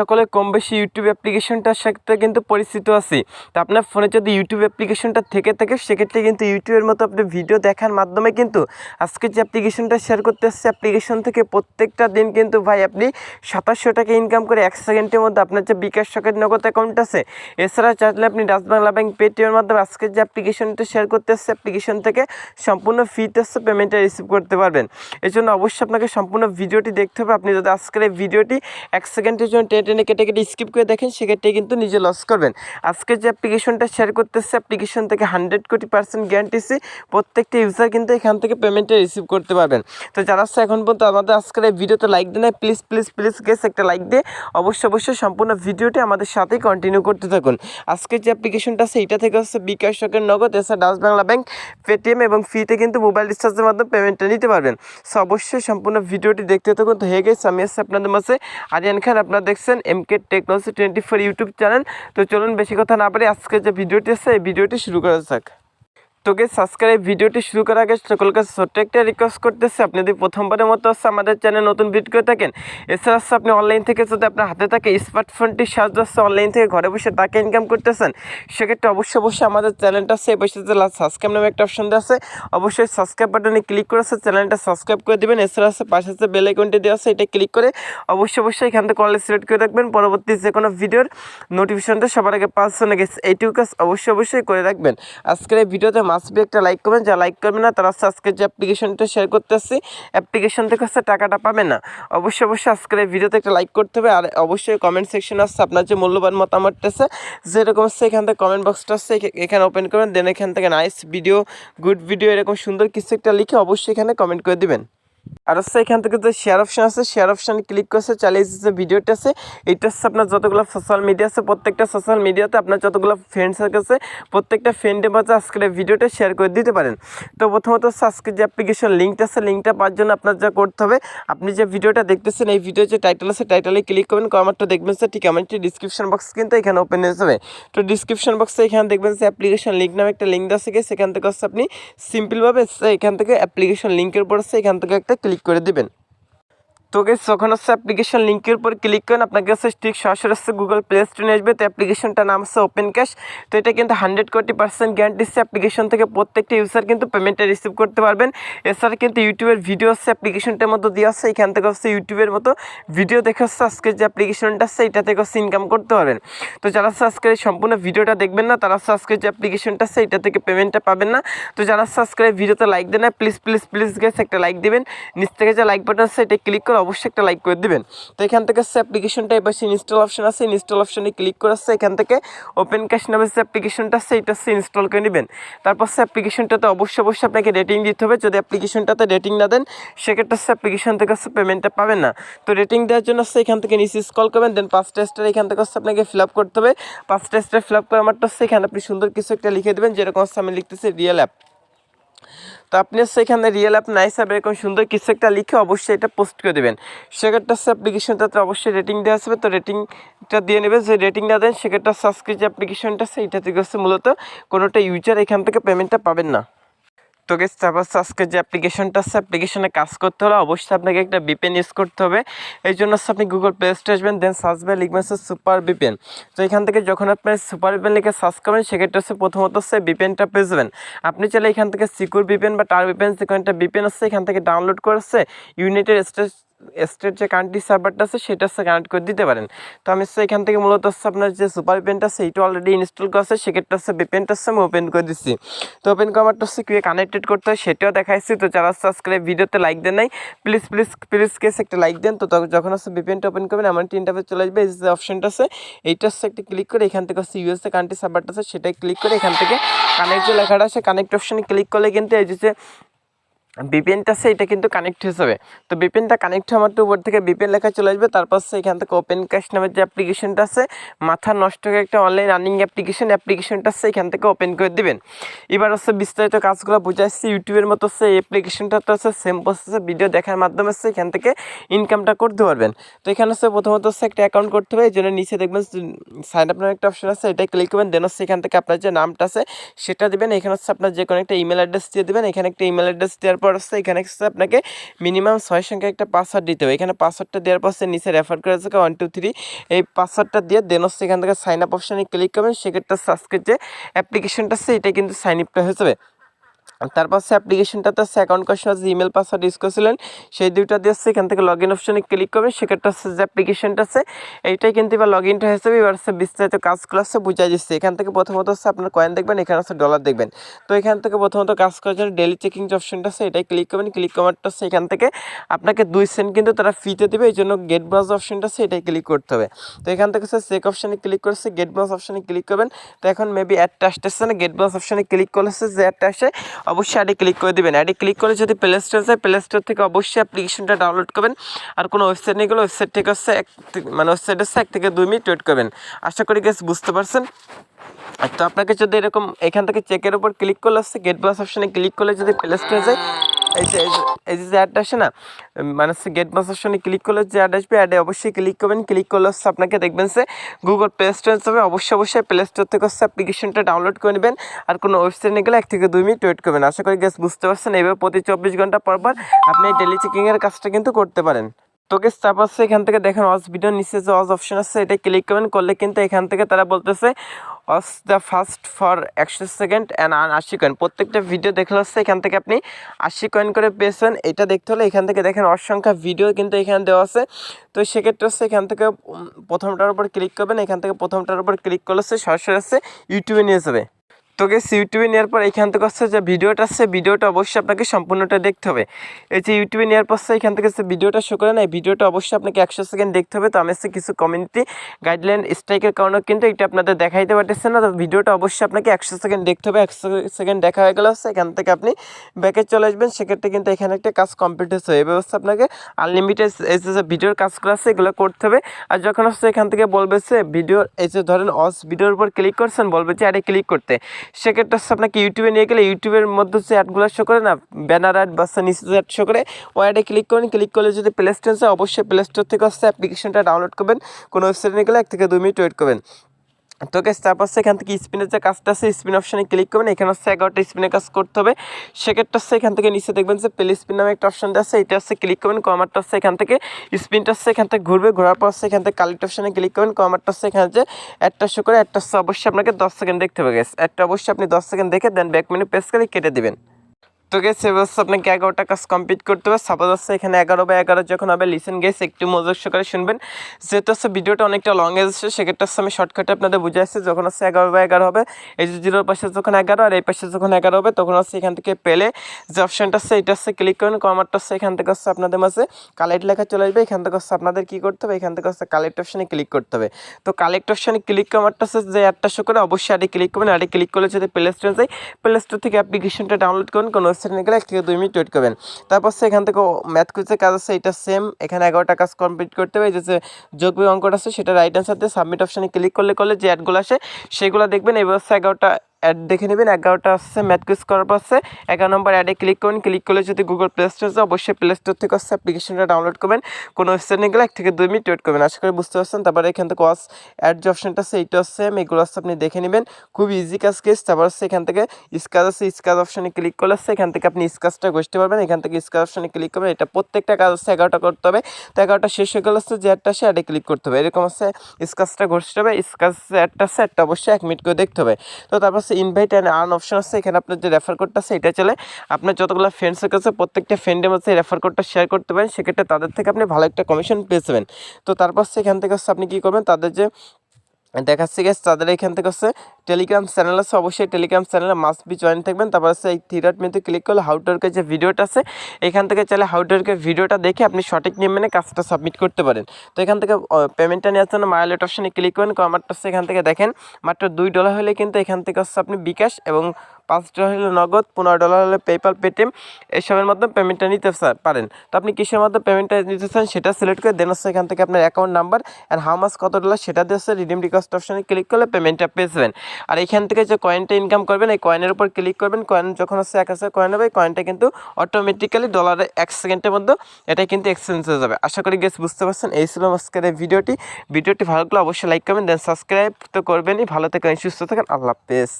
সকলে কম বেশি ইউটিউব অ্যাপ্লিকেশনটার সাথে কিন্তু পরিচিত আছি। তো আপনার ফোনে যদি ইউটিউব অ্যাপ্লিকেশনটা থেকে থাকে, সেক্ষেত্রে কিন্তু ইউটিউবের মতো আপনি ভিডিও দেখার মাধ্যমে কিন্তু আজকে যে অ্যাপ্লিকেশনটা শেয়ার করতে আসছে অ্যাপ্লিকেশন থেকে প্রত্যেকটা দিন কিন্তু ভাই আপনি সাতাশশো টাকা ইনকাম করে এক সেকেন্ডের মধ্যে আপনার যে বিকাশ সকেট নগদ অ্যাকাউন্ট আছে, এছাড়া চাইলে আপনি বাংলা ব্যাংক পেটিএমের মাধ্যমে আজকে যে অ্যাপ্লিকেশনটা শেয়ার করতে আসছে অ্যাপ্লিকেশন থেকে সম্পূর্ণ ফ্রিতে আসছে পেমেন্টটা রিসিভ করতে পারবেন। এই জন্য অবশ্যই আপনাকে সম্পূর্ণ ভিডিওটি দেখতে হবে। আপনি যদি আজকের এই ভিডিওটি এক সেকেন্ডের জন্য টেনে কেটে কেটে স্কিপ করে দেখেন, সেক্ষেত্রে কিন্তু নিজে লস করবেন। আজকে যে অ্যাপ্লিকেশনটা শেয়ার করতেছে অ্যাপ্লিকেশন থেকে হান্ড্রেড কোটি পার্সেন্ট গ্যারান্টিসি প্রত্যেকটা ইউজার কিন্তু এখান থেকে পেমেন্টটা রিসিভ করতে পারবেন। তো যারা এখন পর্যন্ত আমাদের আজকের এই ভিডিওতে লাইক দেন প্লিজ প্লিজ প্লিজ গেস একটা লাইক দিয়ে অবশ্যই অবশ্যই সম্পূর্ণ ভিডিওটি আমাদের সাথেই কন্টিনিউ করতে থাকুন। আজকে যে অ্যাপ্লিকেশনটা আছে, এইটা থেকে হচ্ছে বিকাশ শকের নগদ এছাড়া ডাচ বাংলা ব্যাংক পেটিএম এবং ফ্রিতে কিন্তু মোবাইল রিচার্জের মাধ্যমে পেমেন্টটা নিতে পারবেন। সো অবশ্যই সম্পূর্ণ ভিডিওটি দেখতে থাকুন। তো হয়ে গেছে আমি আসছি আপনাদের মাঝে, আরিয়ান খান, আপনারা দেখছেন M K technology twenty four YouTube channel তো চলুন বেশি কথা না পারি আজকে যে ভিডিওটি আছে, এই ভিডিওটি শুরু করা যাক। তোকে সাবস্ক্রাইব ভিডিওটি শুরু করার আগে সকল কাছে ছোট্ট একটা রিকোয়েস্ট করতেছি। আপনি যদি প্রথমবারের মতো হচ্ছে আমাদের চ্যানেল নতুন ভিডিও করে থাকেন, এছাড়া হচ্ছে আপনি অনলাইন থেকে যদি আপনার হাতে থাকে স্মার্টফোনটির সাহায্য হচ্ছে অনলাইন থেকে ঘরে বসে টাকা ইনকাম করতেছেন, সেক্ষেত্রে অবশ্যই অবশ্যই আমাদের চ্যানেলটা আছে। বসে যে সাবস্ক্রাইব নামে একটা অপশন দেওয়া আছে, অবশ্যই সাবস্ক্রাইব বাটনে ক্লিক করে চ্যানেলটা সাবস্ক্রাইব করে দেবেন। এছাড়া আছে পাশে যে বেল আইকনটি দেওয়া আছে, এটা ক্লিক করে অবশ্যই অবশ্যই এখান থেকে অনলাইন সিলেক্ট করে রাখবেন। পরবর্তী যে কোনো ভিডিওর নোটিফিকেশনটা সবার আগে হয়ে গেছে এইটুকু কাজ অবশ্যই অবশ্যই করে রাখবেন। আজকের এই ভিডিওতে মাস্ট বি একটা লাইক করবেন যা লাইক করবে না, তারা হচ্ছে আজকে যে অ্যাপ্লিকেশনটা শেয়ার করতে আসছি অ্যাপ্লিকেশন থেকে হচ্ছে টাকাটা পাবে না। অবশ্যই অবশ্যই আজকের এই ভিডিওতে একটা লাইক করতে হবে, আর অবশ্যই কমেন্ট সেকশন আসছে আপনার যে মূল্যবান মতামতটা আছে, যেরকম হচ্ছে এখান থেকে কমেন্ট বক্সটা আসছে এখানে ওপেন করবেন দেন এখান থেকে নাইস ভিডিও গুড ভিডিও এরকম সুন্দর কিছু একটা লিখে অবশ্যই এখানে কমেন্ট করে দিবেন। আর হচ্ছে এখান থেকে যে শেয়ার অপশন আছে শেয়ার অপশানে ক্লিক করছে, চালিয়ে যে ভিডিওটা আছে। এটা হচ্ছে আপনার যতগুলো সোশ্যাল মিডিয়া আছে, প্রত্যেকটা সোশ্যাল মিডিয়াতে আপনার যতগুলো ফ্রেন্ডস আছে প্রত্যেকটা ফ্রেন্ডের মধ্যে আজকের ভিডিওটা শেয়ার করে দিতে পারেন। তো প্রথমত হচ্ছে আজকে যে অ্যাপ্লিকেশন লিঙ্কটা আছে লিঙ্কটা পাওয়ার জন্য আপনার যা করতে হবে, আপনি যে ভিডিওটা দেখতেছেন, এই ভিডিও যে টাইটেল আছে টাইটেলে ক্লিক করবেন কমেন্টটা দেখবেন স্যার ঠিক আমার একটি ডিসক্রিপশন বক্স কিন্তু এখানে ওপেন হয়ে যাবে। তো ডিসক্রিপশন বক্সে এখানে দেখবেন যে অ্যাপ্লিকেশন লিঙ্ক নামে একটা লিঙ্ক আছে সেখান থেকে হচ্ছে আপনি সিম্পলভাবে এখান থেকে অ্যাপ্লিকেশন লিঙ্কের হচ্ছে এখান থেকে একটা ক্লিক করে দেবেন। তো গেস যখন হচ্ছে অ্যাপ্লিকেশন লিঙ্কের উপর ক্লিক করেন। আপনার কাছে ঠিক সরাসরি হচ্ছে গুগল প্লে স্টোরে আসবে। তো অ্যাপ্লিকেশনটার নাম হচ্ছে ওপেন ক্যাশ তো এটা কিন্তু হান্ড্রেড কোটি পার্সেন্ট গ্যারান্টি হচ্ছে অ্যাপ্লিকেশন থেকে প্রত্যেকটা ইউজার কিন্তু পেমেন্টটা রিসিভ করতে পারবেন। এছাড়া কিন্তু ইউটিউবের ভিডিও হচ্ছে অ্যাপ্লিকেশনটার মতো দেওয়া আছে। এখান থেকে হচ্ছে ইউটিউবের মতো ভিডিও দেখে হচ্ছে আজকে যে অ্যাপ্লিকেশনটা আছে, এটা থেকে হচ্ছে ইনকাম করতে পারবেন। তো যারা হচ্ছে আজকের এই সম্পূর্ণ ভিডিওটা দেখবেন না, তারা হচ্ছে আজকে যে অ্যাপ্লিকেশনটা আছে, এটা থেকে পেমেন্টটা পাবেন না। তো যারা হচ্ছে আজকের ভিডিওতে লাইক দেন না প্লিজ প্লিজ প্লিজ গেছে একটা লাইক দেবেন। নিচ থেকে যে লাইক বাটন আছে, এটা ক্লিক করে অবশ্যই একটা লাইক করে দিবেন। তো এখান থেকে হচ্ছে অ্যাপ্লিকেশনটা এবার ইনস্টল অপশন আছে ইনস্টল অপশনে ক্লিক করে হচ্ছে এখান থেকে ওপেন ক্যাশ নামে যে অ্যাপ্লিকেশনটা আছে, এটা হচ্ছে ইনস্টল করে নেবেন। তারপর হচ্ছে অ্যাপ্লিকেশনটাতে অবশ্যই অবশ্যই আপনাকে রেটিং দিতে হবে। যদি অ্যাপ্লিকেশনটাতে রেটিং না দেন, সেক্ষেত্রে হচ্ছে অ্যাপ্লিকেশন থেকে হচ্ছে পেমেন্টটা পাবেন না। তো রেটিং দেওয়ার জন্য হচ্ছে এখান থেকে নিচে স্কল করবেন দেন পাঁচটা স্টার এখান থেকে হচ্ছে আপনাকে ফিল আপ করতে হবে। পাঁচটা স্টার ফিল আপ করার মাত্র হচ্ছে এখানে আপনি সুন্দর কিছু একটা লিখে দেবেন, যেরকম হচ্ছে আমি লিখতেছি রিয়েল অ্যাপ তো আপনি হচ্ছে এখানে রিয়েল অ্যাপ নাইস অ্যাপ এরকম সুন্দর কিছু একটা লিখে অবশ্যই এটা পোস্ট করে দেবেন। সেক্ষেত্রে হচ্ছে অ্যাপ্লিকেশনটাতে অবশ্যই রেটিং দেওয়া আসবে তো রেটিংটা দিয়ে নেবে যে রেটিংটা দেন, সেক্ষেত্রে সাবস্ক্রিপ্ট যে অ্যাপ্লিকেশনটা আছে এটা থেকে হচ্ছে মূলত কোনোটা ইউজার এখান থেকে পেমেন্টটা পাবেন না। তো গেস তারপর আজকে যে অ্যাপ্লিকেশনটা আছে অ্যাপ্লিকেশনে কাজ করতে হলে অবশ্যই আপনাকে একটা বিপেন ইউজ করতে হবে। এই জন্য আপনি গুগল প্লে স্টোরে আসবেন দেন সার্চ লিখবেন হচ্ছে সুপার বিপেন তো এখান থেকে যখন আপনি সুপার বিপেন লিখে সার্চ করবেন, সেক্ষেত্রে হচ্ছে প্রথমত হচ্ছে বিপেনটা পেয়ে যাবেন। আপনি চাইলে এখান থেকে সিকিউর বিপেন বা টার বিপেন যে কোনো একটা বিপেন আছে, এখান থেকে ডাউনলোড করেছে ইউনাইটেড স্টেটস স্টেট যে কান্ট্রি সার্ভারটা আছে, সেটা হচ্ছে কানেক্ট করে দিতে পারেন। তো আমি হচ্ছে এখান থেকে মূলত হচ্ছে আপনার যে সুপার পেনটা আছে এইটা অলরেডি ইনস্টল করা আছে, সেক্ষেত্রে হচ্ছে বিপেনটা হচ্ছে আমি ওপেন করে দিচ্ছি তো ওপেন করারটা হচ্ছে কীভাবে কানেক্টেড করতে হয়, সেটাও দেখাইছি। তো যারা আজকের ভিডিওতে লাইক দেন নাই প্লিজ প্লিজ প্লিজ কেস একটা লাইক দেন। তো যখন হচ্ছে বিপেনটা ওপেন করবেন, আমার তিনটা চলে আসবে, এই যে অপশনটা আছে, এইটা হচ্ছে একটা ক্লিক করে এখান থেকে হচ্ছে ইউএসএ কান্ট্রি সার্ভারটা আছে সেটাই ক্লিক করে এখান থেকে কানেক্ট যে লেখাটা আছে কানেক্ট অপশনে ক্লিক করলে কিন্তু এই যে বিপিএনটা আছে, এটা কিন্তু কানেক্ট হয়ে যাবে। তো বিপিএনটা কানেক্ট হওয়ার তো উপর থেকে বিপিএন লেখা চলে আসবে, তারপর সে এখান থেকে ওপেন ক্যাশ নামের যে অ্যাপ্লিকেশনটা আছে, মাথা নষ্ট হয়ে একটা অনলাইন রানিং অ্যাপ্লিকেশন অ্যাপ্লিকেশনটা আছে, এখান থেকে ওপেন করে দেবেন। এবার হচ্ছে বিস্তারিত কাজগুলো বুঝাচ্ছি ইউটিউবের মতো হচ্ছে অ্যাপ্লিকেশনটা তো হচ্ছে সেম প্রসেসে ভিডিও দেখার মাধ্যমে হচ্ছে এখান থেকে ইনকামটা করতে পারবেন। তো এখানে হচ্ছে প্রথমত হচ্ছে একটা অ্যাকাউন্ট করতে হবে, এই জন্য নিচে দেখবেন সাইন আপ একটা অপশন আছে এটাই ক্লিক করবেন দেন হচ্ছে এখান থেকে আপনার যে নামটা আছে, সেটা দেবেন। এখানে হচ্ছে আপনার যে কোনো একটা ইমেল অ্যাড্রেস দিয়ে দেবেন, এখানে একটা ইমেল অ্যাড্রেস দেওয়ার পর পর হচ্ছে এখানে আপনাকে মিনিমাম ছয় সংখ্যা একটা পাসওয়ার্ড দিতে হবে। এখানে পাসওয়ার্ডটা দেওয়ার পর নিচে রেফার করে আছে ওয়ান টু থ্রি এই পাসওয়ার্ডটা দিয়ে দেন হচ্ছে এখান থেকে সাইন আপ অপশানে ক্লিক করবেন। সেক্ষেত্রে সাবস্ক্রিপ্ট যে অ্যাপ্লিকেশনটা আছে, এটা কিন্তু সাইন আপটা হয়ে যাবে। তারপর সে অ্যাপ্লিকেশনটাতে হচ্ছে অ্যাকাউন্ট করার যে ইমেল পাসওয়ার্ড ইউজ করেছিলেন, সেই দুইটা দিয়ে হচ্ছে এখান থেকে লগ ইন অপশনে ক্লিক করবেন, সেক্ষেত্রে হচ্ছে যে অ্যাপ্লিকেশনটা আছে, এইটাই কিন্তু এবার লগ ইনটা হিসেবে এবার হচ্ছে বিস্তারিত কাজগুলো হচ্ছে বুঝাই দিচ্ছে। এখান থেকে প্রথমত হচ্ছে আপনার কয়েন দেখবেন, এখানে হচ্ছে ডলার দেখবেন। তো এখান থেকে প্রথমত কাজ করার জন্য ডেলি চেকিং যে অপশনটা আছে, এটাই ক্লিক করবেন ক্লিক করারটা হচ্ছে এখান থেকে আপনাকে দুই সেন্ট কিন্তু তারা ফিতে দেবে, এই জন্য গেট ব্রাউজ অপশনটা আছে, এটাই ক্লিক করতে হবে। তো এখান থেকে হচ্ছে চেক অপশনে ক্লিক করেছে গেট ব্রাউজ অপশনে ক্লিক করবেন। তো এখন মেবি অ্যাডটা আসতেছে না গেট ব্রাউজ অপশনে ক্লিক করেছে যে অ্যাডটা আসে অবশ্যই অ্যাডে ক্লিক করে দেবেন। অ্যাডে ক্লিক করে যদি প্লে স্টোর যায় প্লে স্টোর থেকে অবশ্যই অ্যাপ্লিকেশনটা ডাউনলোড করবেন। আর কোনো ওয়েবসাইট নিয়ে গেলে ওয়েবসাইট থেকে হচ্ছে এক মানে ওয়েবসাইট হচ্ছে এক থেকে দুই মিনিট ওয়েট করবেন। আশা করি গেস বুঝতে পারছেন। তো আপনাকে যদি এরকম এখান থেকে চেকের উপর ক্লিক করলে হচ্ছে গেট বাস অপশানে ক্লিক করলে যদি প্লে স্টোরে যায় এই যে, এই যে- অ্যাডটা আসে না মানে গেট অপশনে ক্লিক করলে যে অ্যাড আসবে অ্যাডে অবশ্যই ক্লিক করবেন। ক্লিক করলে হচ্ছে আপনাকে দেখবেন যে গুগল প্লে স্টোর যাবে, অবশ্যই অবশ্যই প্লে স্টোর থেকে হচ্ছে অ্যাপ্লিকেশনটা ডাউনলোড করে নেবেন। আর কোনো ওয়েবসাইট গেলে এক থেকে দুই মিনিট ওয়েট করবেন। আশা করি গ্যাস বুঝতে পারছেন, এইভাবে প্রতি চব্বিশ ঘণ্টা পর পর আপনি ডেলি চেকিংয়ের কাজটা কিন্তু করতে পারেন। তোকে তারপর হচ্ছে এখান থেকে দেখেন অস ভিডিও নিচে যে অস অপশন আছে, এটা ক্লিক করবেন। করলে কিন্তু এখান থেকে তারা বলতেছে অস দ্য ফার্স্ট ফর একশো সেকেন্ড অ্যান্ড আন আশি কয়েন প্রত্যেকটা ভিডিও দেখলে হচ্ছে এখান থেকে আপনি আশি কয়েন করে পেয়েছেন। এটা দেখতে হলে এখান থেকে দেখেন অসংখ্য ভিডিও কিন্তু এখানে দেওয়া আছে। তো সেক্ষেত্রে হচ্ছে এখান থেকে প্রথমটার উপর ক্লিক করবেন। এখান থেকে প্রথমটার উপর ক্লিক করলে হচ্ছে সরাসরি হচ্ছে ইউটিউবে নিয়ে যাবে। তোকে ইউটিউবে নেওয়ার পর এখান থেকে হচ্ছে যে ভিডিওটা আসছে ভিডিওটা অবশ্যই আপনাকে সম্পূর্ণটা দেখতে হবে। এই যে ইউটিউবে নেওয়ার পর এখান থেকে যে ভিডিওটা শো করে না এই ভিডিওটা অবশ্যই আপনাকে একশো সেকেন্ড দেখতে হবে। তো আমি হচ্ছে কিছু কমিউনিটি গাইডলাইন স্ট্রাইকের কারণেও কিন্তু এটা আপনাদের দেখাইতে পারতেছে না। তো ভিডিওটা অবশ্যই আপনাকে একশো সেকেন্ড দেখতে হবে। একশো সেকেন্ড দেখা হয়ে গেলে হচ্ছে এখান থেকে আপনি ব্যাকে চলে আসবেন। সেক্ষেত্রে কিন্তু এখানে একটা কাজ কমপ্লিট হচ্ছে। এই ব্যবস্থা আপনাকে আনলিমিটেড এই যে ভিডিওর কাজগুলো আছে, এগুলো করতে হবে। আর যখন হচ্ছে এখান থেকে বলবে সে ভিডিও এই যে ধরেন অস ভিডিওর উপর ক্লিক করছেন, বলবে যে, আরে ক্লিক করতে। সেক্ষেত্রে হচ্ছে আপনাকে ইউটিউবে নিয়ে গেলে ইউটিউবের মধ্যে হচ্ছে অ্যাডগুলো শো করে না ব্যানার অ্যাড বা নিচে অ্যাড শো করে, ওই অ্যাডে ক্লিক করেন ক্লিক করলে যদি প্লে স্টোর অবশ্যই প্লে স্টোর থেকে হচ্ছে অ্যাপ্লিকেশনটা ডাউনলোড করবেন। কোনো ওয়েবসাইটে নিয়ে গেলে এক থেকে দু মিনিট ওয়েট করবেন। তো গেস তারপর সেখান থেকে স্পিনের যে কাজটা আছে স্পিন অপশানে ক্লিক করবেন। এখানে হচ্ছে এগারোটা স্পিনের কাজ করতে হবে। সেক্ষেত্রে হচ্ছে এখান থেকে নিচে দেখবেন যে প্লে স্পিন নামে একটা অপশন আছে, এটা হচ্ছে ক্লিক করবেন। কমারটা হচ্ছে এখান থেকে স্পিনটা হচ্ছে এখান থেকে ঘুরবে। ঘোরার পর হচ্ছে এখান থেকে কালেক্ট অপশানে ক্লিক করবেন। কমারটা হচ্ছে এখানে যে একটা শো করে একটা হচ্ছে অবশ্যই আপনাকে দশ সেকেন্ড দেখতে হবে গেস একটা অবশ্যই আপনি দশ সেকেন্ড দেখে দেন ব্যাক মেনু প্রেস করে কেটে দেবেন। তো গেস এবার আপনাকে এগারোটা কাজ কমপ্লিট করতে হবে। সাপোজ হচ্ছে এখানে এগারো বা এগারো যখন হবে লিসেন গেস একটু মজা সহকারে শুনবেন। যেহেতু হচ্ছে ভিডিওটা অনেকটা লং এসেছে সেক্ষেত্রে হচ্ছে আমি শর্টকাটে আপনাদের বুঝে আসছি, যখন হচ্ছে এগারো বা এগারো হবে, এই যে জিরোর পাশে যখন এগারো আর এই পাশে যখন এগারো হবে, তখন হচ্ছে এখান থেকে পেলে যে অপশানটা আছে, এটা হচ্ছে ক্লিক করুন কমারটা হচ্ছে এখান থেকে হচ্ছে আপনাদের মাঝে কালেক্ট লেখা চলে আসবে। এখান থেকে হচ্ছে আপনাদের কী করতে হবে, এখান থেকে হচ্ছে কালেক্ট অপশানে ক্লিক করতে হবে। তো কালেক্ট অপশানে ক্লিক কমারটা হচ্ছে যে অ্যাডটা শো করে, অবশ্যই অ্যাডে ক্লিক করবেন। অ্যাডে ক্লিক করলে যদি প্লে স্টোরে যায় প্লে স্টোর থেকে অ্যাপ্লিকেশনটা ডাউনলোড করুন, কোনো ওয়েবসাইট নিয়ে গেলে কেউ দুই মিনিট ওয়েট করবেন। তারপর সে এখান থেকে ম্যাথ কুইজের কাজ আছে, এটা সেম এখানে এগারোটা কাজ কমপ্লিট করতে হবে যে যোগ বিয়োগ অঙ্কটা আছে, সেটা রাইট অ্যান্সার দিয়ে সাবমিট অপশানে ক্লিক করলে করলে যে অ্যাডগুলো আসে, সেগুলো দেখবেন, এবার হচ্ছে এগারোটা অ্যাড দেখে নেবেন। এগারোটা আসছে ম্যাথ কুইজ করার পর হচ্ছে এগারো নম্বর অ্যাডে ক্লিক করুন। ক্লিক করলে যদি গুগল প্লে স্টোর অবশ্যই প্লে স্টোর থেকে হচ্ছে অ্যাপ্লিকেশনটা ডাউনলোড করবেন। কোনো ওয়েবসাইট নিয়ে গেলে এক থেকে দুই মিনিট ওয়েট করবেন। আশা করি বুঝতে পারছেন। তারপরে এখান থেকে ওয়াস অ্যাড যে অপশনটা আছে, এইটা হচ্ছে, এগুলো হচ্ছে আপনি দেখে নেবেন। খুব ইজি কাজ কেস তারপর হচ্ছে এখান থেকে স্কাজ আছে। স্কাজ অপশনে ক্লিক করলে আসছে এখান থেকে আপনি স্কাজটা ঘষতে পারবেন। এখান থেকে স্কাজ অপশনে ক্লিক করবেন। এটা প্রত্যেকটা কাজ হচ্ছে এগারোটা করতে হবে। তো এগারোটা শেষ হয়ে গেলে আসছে যে অ্যাডটা আছে অ্যাডে ক্লিক করতে হবে। এরকম হচ্ছে স্কাজটা ঘষতে হবে। স্কাজ অ্যাডটা আছে অ্যাডটা অবশ্যই এক মিনিট করে দেখতে হবে। তো তারপর হচ্ছে ইনভাইট অ্যান্ড আর্ন অপশন আছে, এখানে আপনার যে রেফার কোডটা আছে, এটা চলে। আপনার যতগুলো ফ্রেন্ডসের কাছে প্রত্যেকটা ফ্রেন্ডের মধ্যে রেফার কোডটা শেয়ার করতে পারেন, সেক্ষেত্রে তাদের থেকে আপনি ভালো একটা কমিশন পেয়ে যাবেন। তো তারপর সেখান থেকে আপনি কী করবেন, তাদের যে দেখাচ্ছি গেছে তাদের এখান থেকে হচ্ছে টেলিগ্রাম চ্যানেল আছে, অবশ্যই টেলিগ্রাম চ্যানেলে মাস্ট বি জয়েন থাকবেন। তারপর হচ্ছে এই থিরাট মেতে ক্লিক করলে হাউটওয়ার্কের যে ভিডিওটা আছে, এখান থেকে চাইলে হাউটওয়ার্কের ভিডিওটা দেখে আপনি সঠিক নিয়ম মেনে কাজটা সাবমিট করতে পারেন। তো এখান থেকে পেমেন্টটা নেওয়ার জন্য মায়ালেট অপশানে ক্লিক করেন। কমার্টসে এখান থেকে দেখেন, মাত্র দুই ডলার হলে কিন্তু এখান থেকে হচ্ছে আপনি বিকাশ এবং পাঁচ ডলার হলে নগদ, পনেরো ডলার হলে পেপাল পেটিএম এসবের মাধ্যমে পেমেন্টটা নিতে পারেন। তো আপনি কিসের মাধ্যমে পেমেন্টটা নিতে চান সেটা সিলেক্ট করে দেন হচ্ছে এখান থেকে আপনার account number and how much কত ডলার সেটা দিয়ে রিডিম রিকোয়েস্ট অপশানে ক্লিক করলে পেমেন্টটা পেয়ে যাবেন। আর এখান থেকে যে কয়েনটা ইনকাম করবেন, এই কয়েনের উপর ক্লিক করবেন কয়েন যখন হচ্ছে এক হাজার কয়েন হবে কয়েনটা কিন্তু অটোমেটিক্যালি ডলারে এক সেকেন্ডের মধ্যে এটা কিন্তু এক্সচেঞ্জ হয়ে যাবে। আশা করি গেস বুঝতে পারছেন, এই ছিল আজকের এই ভিডিওটি। ভিডিওটি ভালো লাগলে অবশ্যই লাইক করবেন দেন সাবস্ক্রাইব তো করবেনই। ভালো থাকেন, সুস্থ থাকেন, আল্লাহ হাফেজ।